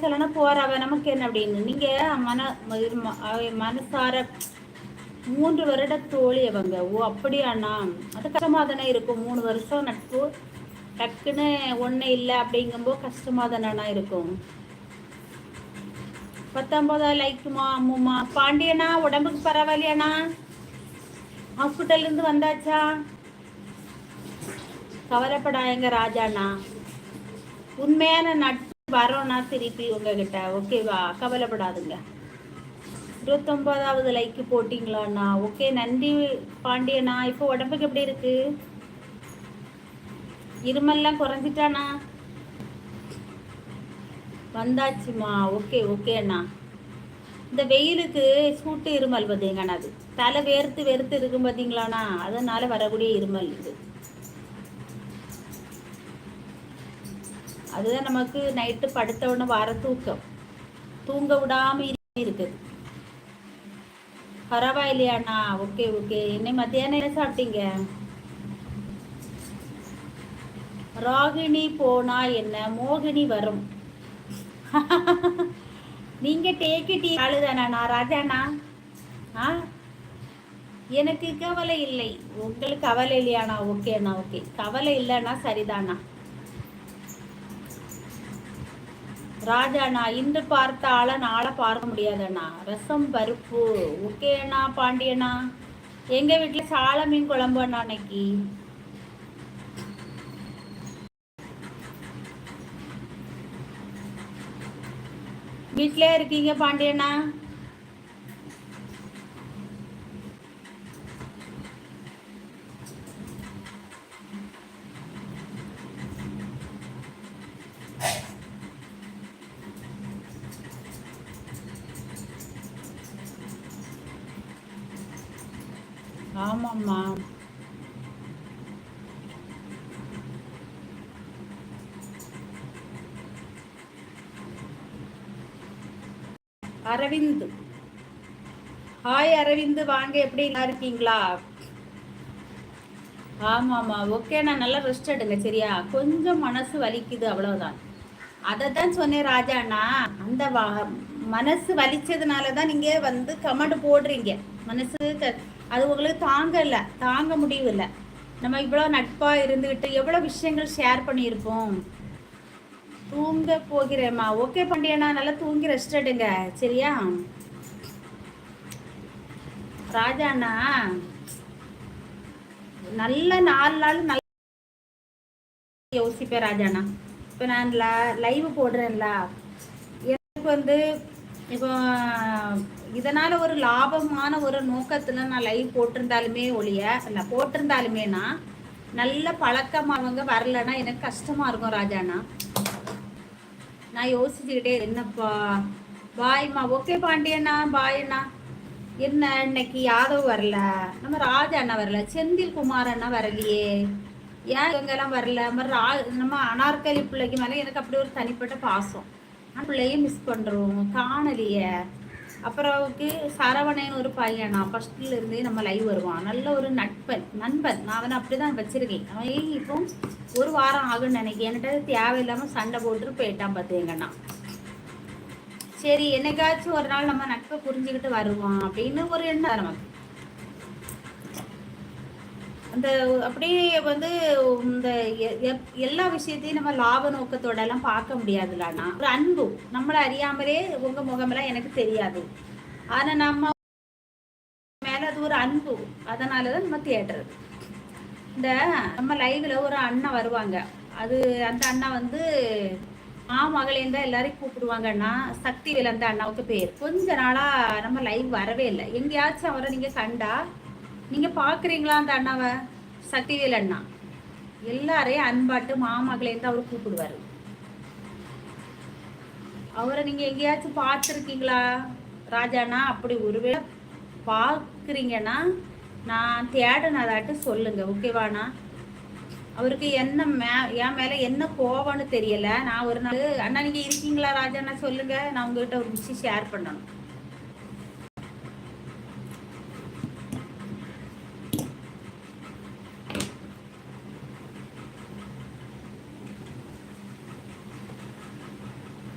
பேசலைன்னா போறாவ நமக்கு என்ன அப்படின்னு? நீங்க மன மனசார மூன்று வருட தோழி அவங்க ஓ அப்படியாண்ணா? அது கஷ்டமா தானே இருக்கும். மூணு வருஷம் நட்பு டக்குன்னு ஒண்ணு இல்லை அப்படிங்கும்போது கஷ்டமா தானே இருக்கும். பத்தொன்பதா லைக்குமா அம்முமா? பாண்டியனா உடம்புக்கு பரவாயில்லையாண்ணா? ஹாஸ்பிட்டல்ல இருந்து வந்தாச்சா? கவலைப்படாயங்க ராஜாண்ணா. உண்மையான நட்பு வரோம்னா திருப்பி உங்ககிட்ட. ஓகேவா கவலைப்படாதுங்க. இருபத்தொன்பதாவது லைக்கு போட்டிங்களாண்ணா. ஓகே நன்றி பாண்டியண்ணா. இப்போ உடம்புக்கு எப்படி இருக்கு? இருமல்லாம் குறைஞ்சிட்டானா? வந்தாச்சுமா. ஓகே ஓகே அண்ணா. இந்த வெயிலுக்கு சூட்டு இருமல் பார்த்தீங்கண்ணா அது. தலை வேர்த்து வேர்த்து இருக்கும் பார்த்தீங்களாண்ணா அதனால வரக்கூடிய இருமல் இது. அதுதான் நமக்கு நைட்டு படுத்த உடனே வர தூக்கம். தூங்க விடாம இருக்குது பரவாயில்லையாண்ணா ஓகே ஓகே என்ன மத்தியானம் என்ன சாப்பிட்டீங்க? ராகிணி போனா என்ன? மோகினி வரும். நீங்க டேக்கி டீ ஆளுதானா ராஜாண்ணா? ஆ? எனக்கு கவலை இல்லை. உங்களுக்கு கவலை இல்லையாண்ணா ஓகேண்ணா ஓகே கவலை இல்லைன்னா சரிதாண்ணா. ராஜாண்ணா இன்று பார்த்த ஆளை நாளை பார்க்க முடியாதண்ணா. ரசம் பருப்பு ஓகே அண்ணா பாண்டியண்ணா. எங்க வீட்டுல சால மீன் குழம்பு அண்ணா அன்னைக்கு? வீட்டிலே இருக்கீங்க பாண்டியண்ணா? ஆமாம்மா. அரவிந்த். ஹாய் அரவிந்த் வாங்க எப்படி இருக்கீங்களா? ஆமாம்மா ஓகே நான் நல்லா ரெஸ்ட் எடுங்க சரியா? கொஞ்சம் மனசு வலிக்குது அவ்வளவுதான். அதை தான் சொன்னேன் ராஜாண்ணா அந்த மனசு வலிச்சதுனால தான் நீங்கள் வந்து கமெண்ட் போடுறீங்க. மனசு அது உங்களுக்கு தாங்கலை தாங்க முடியவில்லை. நம்ம இவ்வளோ நட்பாக இருந்துக்கிட்டு எவ்வளோ விஷயங்கள் ஷேர் பண்ணியிருப்போம். தூங்க போகிறேம்மா. ஓகே பண்டியண்ணா நல்லா தூங்கி ரெஸ்ட் எடுங்க. சரியா? ராஜாண்ணா நல்ல நாலு நாள் நல்ல யோசிப்பேன் ராஜாண்ணா. இப்போ நான் லைவ் போடுறேன்ல. எனக்கு வந்து இப்போ இதனால் ஒரு லாபமான ஒரு நோக்கத்தில் நான் லைவ் போட்டிருந்தாலுமே ஒழிய இல்லை போட்டிருந்தாலுமேனா நல்ல பழக்கம் அவங்க வரலன்னா எனக்கு கஷ்டமாக இருக்கும் ராஜாண்ணா. நான் யோசிச்சுக்கிட்டே என்னப்பா பாய்மா ஓகே பாண்டியண்ணா பாயண்ணா என்ன இன்னைக்கு யாதவ் வரல? நம்ம ராஜா அண்ணா வரல. செந்தில் குமார் அண்ணா வரலையே. ஏன் இவங்கெல்லாம் வரல? நம்ம அனார்கலி பிள்ளைக்கு மேலே எனக்கு அப்படி ஒரு தனிப்பட்ட பாசம். பிள்ளையே மிஸ் பண்ணுறோம் காணலையே. அப்புறவுக்கு சரவணன் ஒரு பையனா. ஃபர்ஸ்ட்ல இருந்தே நம்ம லைவ் வருவான். நல்ல ஒரு நட்பன் நண்பன். நான் அவனை அப்படிதான் வச்சிருக்கேன். அவன் இப்போ ஒரு வாரம் ஆகுன்னு நினைக்கிறேன். என்கிட்ட தேவையில்லாம சண்டை போட்டு போயிட்டான் பார்த்தீங்கன்னா சரி என்னைக்காச்சும் ஒரு நாள் நம்ம நட்பை புரிஞ்சுக்கிட்டு வருவான் அப்படின்னு ஒரு எண்ணம் நமக்கு. அந்த அப்படியே வந்து இந்த எல்லா விஷயத்தையும் நம்ம லாப நோக்கத்தோட எல்லாம் பார்க்க முடியாதுலாண்ணா ஒரு அன்பு நம்மளை அறியாமலே உங்க முகமெல்லாம் எனக்கு தெரியாது. ஆனா நம்ம மேல அது ஒரு அன்பு. அதனாலதான் நம்ம தேடுறது. இந்த நம்ம லைவ்ல ஒரு அண்ணா வருவாங்க. அது அந்த அண்ணா வந்து மாமகளேன்னு தான் எல்லாரையும் கூப்பிடுவாங்கன்னா சக்தி அந்த அண்ணாவுக்கு பேர். கொஞ்ச நாளா நம்ம லைவ் வரவே இல்லை. எங்கேயாச்சும் அவரை நீங்க கண்டா நீங்கள் பார்க்குறீங்களா அந்த அண்ணாவை? சக்திவேல் அண்ணா. எல்லாரையும் அன்பாட்டு மாமகளேருந்து அவர் கூப்பிடுவார். அவரை நீங்கள் எங்கேயாச்சும் பார்த்துருக்கீங்களா? ராஜாண்ணா அப்படி ஒருவேளை பார்க்குறீங்கன்னா நான் தேடினதாட்டு சொல்லுங்க ஓகேவாண்ணா அவருக்கு என்ன மே என் மேலே என்ன கோவம்னு தெரியலை. நான் ஒரு நாள் அண்ணா நீங்கள் இருக்கீங்களா ராஜாண்ணா? சொல்லுங்கள் நான் உங்ககிட்ட ஒரு விஷயம் ஷேர் பண்ணணும்.